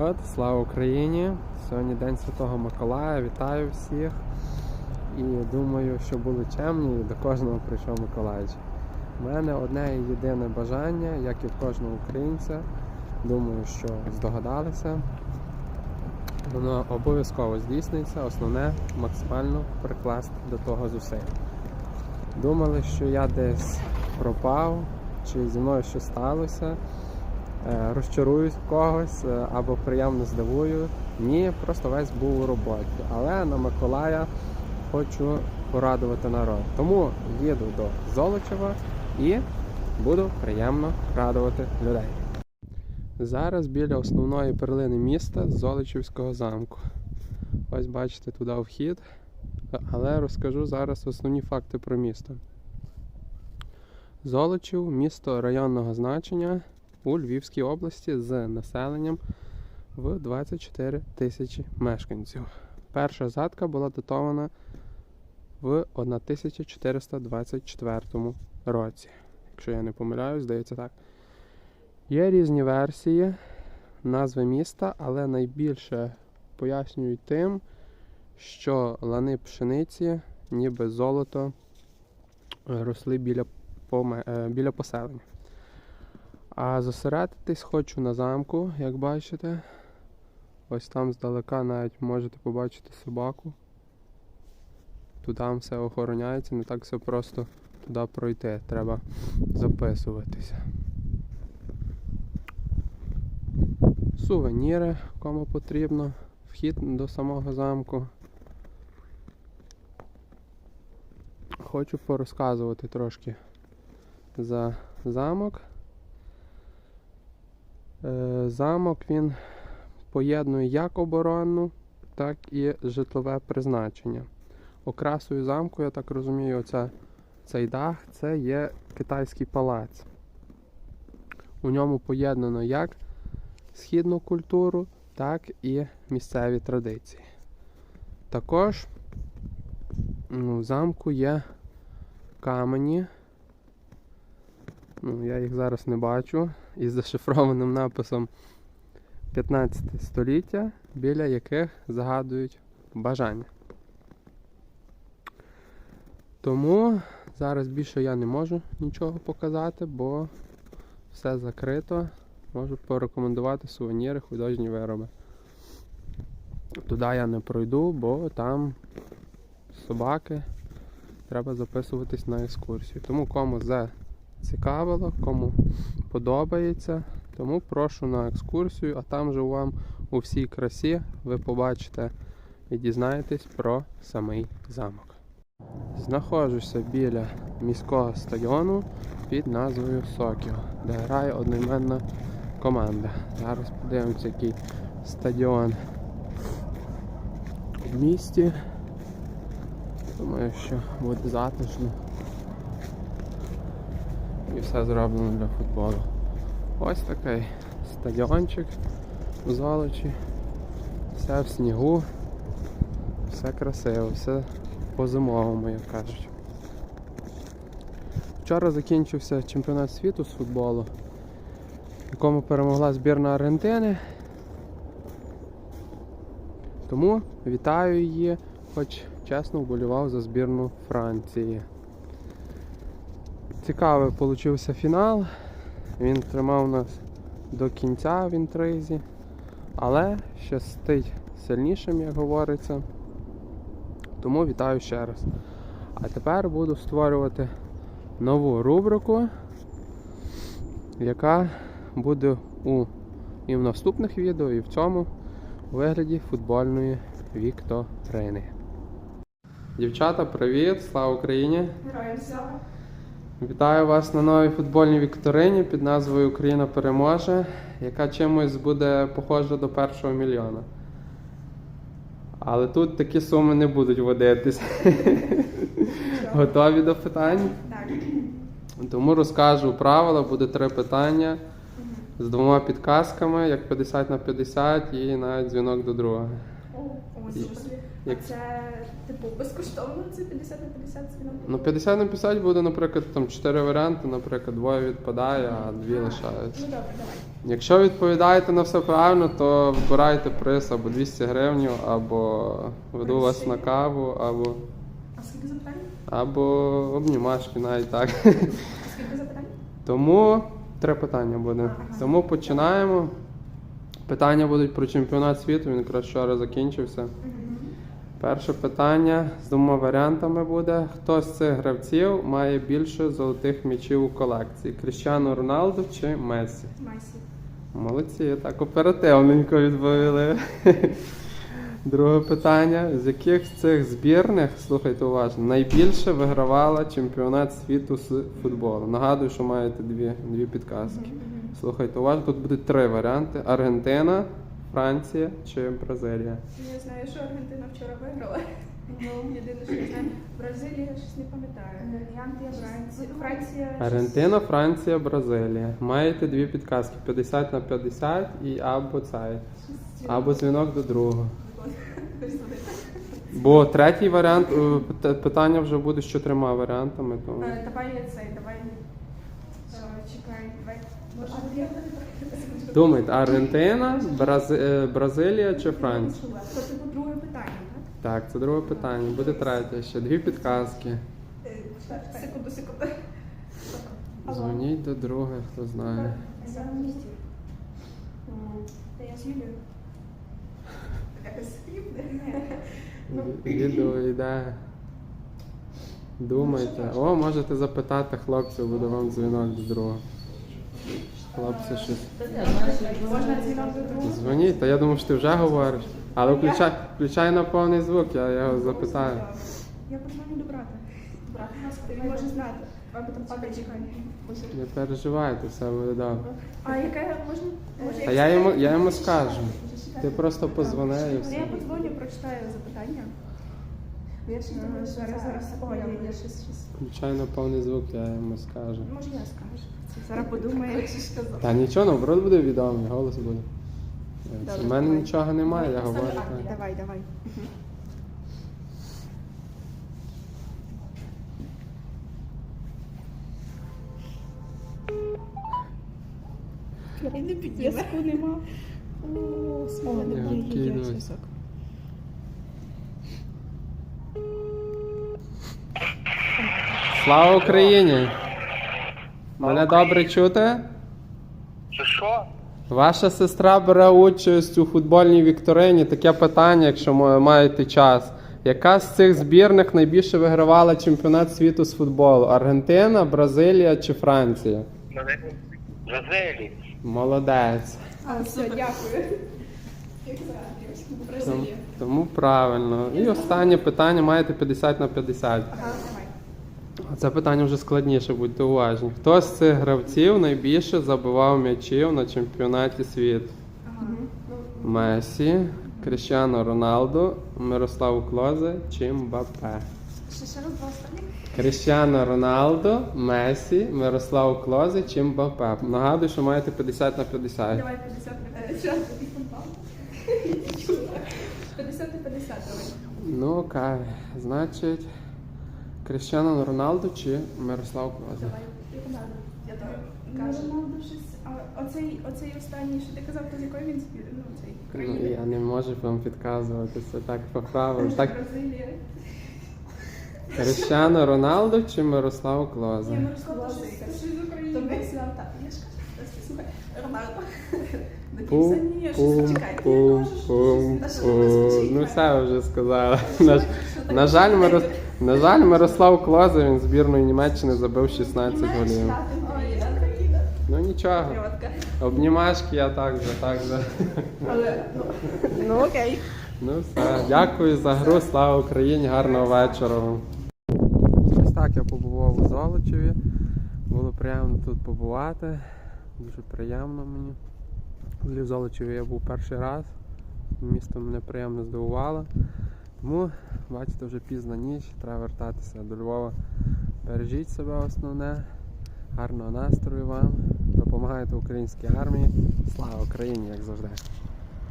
От, слава Україні! Сьогодні День Святого Миколая. Вітаю всіх. І думаю, що були чемні і до кожного прийшов Миколаївич. У мене одне і єдине бажання, як і в кожного українця. Думаю, що здогадалися. Воно обов'язково здійсниться, основне максимально прикласти до того зусиль. Думали, що я десь пропав, чи зі мною щось сталося розчаруюсь в когось е, або приємно здивую. Ні, просто весь був у роботі. Але на Миколая хочу порадувати народ. Тому їду до Золочева і буду приємно радувати людей. Зараз біля основної перлини міста Золочівського замку. Ось бачите туди вхід. Але розкажу зараз основні факти про місто. Золочів місто районного значення у Львівській області з населенням в 24 тисячі мешканців. Перша згадка була датована в 1424 році. Якщо я не помиляюсь, здається так. Є різні версії назви міста, але найбільше пояснюють тим, що лани пшениці, ніби золото, росли біля, е, біля поселення. А зосередитись хочу на замку, як бачите. Ось там здалека навіть можете побачити собаку. Там все охороняється, не так все просто туди пройти. Треба записуватися. Сувеніри, кому потрібно. Вхід до самого замку. Хочу порозказувати трошки за замок. Е, Замок він поєднує як оборонну, так і житлове призначення. Окрасою замку, я так розумію, оця, цей дах це є китайський палац. У ньому поєднано як східну культуру, так і місцеві традиції. Також ну, в замку є камені. Ну, я їх зараз не бачу із зашифрованим написом 15 століття, біля яких загадують бажання. Тому зараз більше я не можу нічого показати, бо все закрито. Можу порекомендувати сувеніри, художні вироби. Туди я не пройду, бо там собаки. Треба записуватись на екскурсію. Тому кому зацікавило, кому подобається, тому прошу на екскурсію, а там же вам у всій красі ви побачите і дізнаєтесь про самий замок. Знаходжуся біля міського стадіону під назвою Сокіл, де грає одноіменна команда. Зараз подивимося, який стадіон в місті. Думаю, що буде затишно. І все зроблено для футболу. Ось такий стадіончик у Золочі. Все в снігу, все красиво, все по-зимовому, як кажуть. Вчора закінчився чемпіонат світу з футболу, в якому перемогла збірна Аргентини. Тому вітаю її, хоч чесно вболівав за збірну Франції. Цікавий получився фінал. Він тримав нас до кінця в інтризі, але щастить сильнішим, як говориться. Тому вітаю ще раз. А тепер буду створювати нову рубрику, яка буде у і в наступних відео, і в цьому вигляді футбольної вікторини. Дівчата, привіт! Слава Україні! Героям слава. Вітаю вас на новій футбольній вікторині під назвою Україна переможе, яка чимось буде похожа до першого мільйона. Але тут такі суми не будуть водитись. Готові до питань? Так. Тому розкажу правила, буде три питання з двома підказками, як 50 на 50 і навіть дзвінок до друга. О, о, І- супер. А як- це, типу, безкоштовно це 50 на 50 дзвінок? Ну, 50 на 50 буде, наприклад, там 4 варіанти, наприклад, двоє відпадає, а дві Ну лишаються. добре, давай. Якщо відповідаєте на все правильно, то вибирайте приз або 200 гривень, або веду вас на каву, або, А скільки запитань? або обнімашки навіть так. А скільки запитань? Тому три питання буде. Ага. Тому починаємо. Питання будуть про чемпіонат світу, він якраз вчора закінчився. Перше питання з двома варіантами буде. Хто з цих гравців має більше золотих м'ячів у колекції? Кріщано Роналду чи Мессі? Масі. Молодці, так оперативненько відповіли. Друге питання. З яких з цих збірних, слухайте уважно, найбільше вигравала чемпіонат світу з футболу? Нагадую, що маєте дві, дві підказки. Слухайте уважно, тут будуть три варіанти: Аргентина, Франція чи Бразилія. Я знаю, що Аргентина вчора виграла. Єдине, що я знаю. Бразилія щось не пам'ятаю. Франція. Франція. Аргентина, Франція, Бразилія. Маєте дві підказки: 50 на 50 і або цей, або дзвінок до другого. Бо третій варіант, е, пит- питання вже буде з чотирма варіантами. Тому... Е, Давай я цей, давай. Чекай, давай. Може, Думайте, Аргентина, Брази... е, Бразилія чи Франція? Це типу друге питання, так? Так, це друге питання. Буде третє ще. Дві підказки. Е, Секунду, секунду. Дзвоніть до друге, хто знає. Я на місці. Та я з Юлією. Якось. Ну, Відео йде. Думайте. О, можете запитати хлопців, буде вам дзвінок до другого. Хлопці щось. Другого? Дзвоніть, та я думав, що ти вже говориш. Але включай, включай на повний звук, я його запитаю. Я подзвоню до брата. Брат у нас він може знати. Або там. Не переживайте, все буде добре. А яке можна? Може, Та я йому, я йому скажу. Ти просто позвони і Ну, все. Я подзвоню, прочитаю запитання. Я ще думаю, зараз, зараз. О, я, я щось, щось. Включай на повний звук, я йому скажу. Може, я скажу. Зараз подумає. Та нічого, наоборот буде відомий, голос буде. Добре, У мене давай. нічого немає, я говорю. так. Давай, давай. Зв'язку нема. О, смоли Я немає. відкидую. зв'язок. Слава Україні! Мене добре чути? Чи що? Ваша сестра бере участь у футбольній вікторині. Таке питання, якщо маєте час. Яка з цих збірних найбільше вигравала чемпіонат світу з футболу? Аргентина, Бразилія чи Франція? Бразилі. Молодець. А, все, дякую. Тому, Бразилія. тому правильно. І останнє питання маєте 50 на 50. Ага, давай. Це питання вже складніше, будьте уважні. Хто з цих гравців найбільше забивав м'ячів на чемпіонаті світу? Ага. Месі, Кріщано Роналду, Мирослав Клозе чи Мбаппе? Ще ще раз два останні. Кріщано Роналду, Месі, Мирослав Клозе чи Мбаппе. Нагадую, що маєте 50 на 50. Давай 50 на 50. 50 на 50, давай. Ну окей. Значить, Кріщано Роналду чи Мирослав? Я так кажу. Роналду щось. А оцей, оцей останній, що ти казав, то з якої він збір? Ну, цей Ну, я не можу вам підказувати, це так по правилам. Так, Бразилія. Кріщано Роналду чи Мирослав Ні, Клозе? Мирослав щось щось з України. То Месі, так. Я ж кажу, слухай, Пум, пум, пум, Я пум, пум. Ну все вже сказала. На, на, жаль, Мирос... на жаль, Мирослав Клозе, він збірної Німеччини забив 16 голів. Ну нічого. Обнімашки я так же, так же. Але, ну, ну окей. Ну все, дякую за гру, слава Україні, гарного вечора вам. Ось так я побував у Золочеві. Було приємно тут побувати. Дуже приємно мені. В Золочеві я був перший раз. Місто мене приємно здивувало. Тому, бачите, вже пізна ніч, треба вертатися до Львова. Бережіть себе основне, гарного настрою вам, допомагайте українській армії. Слава Україні, як завжди.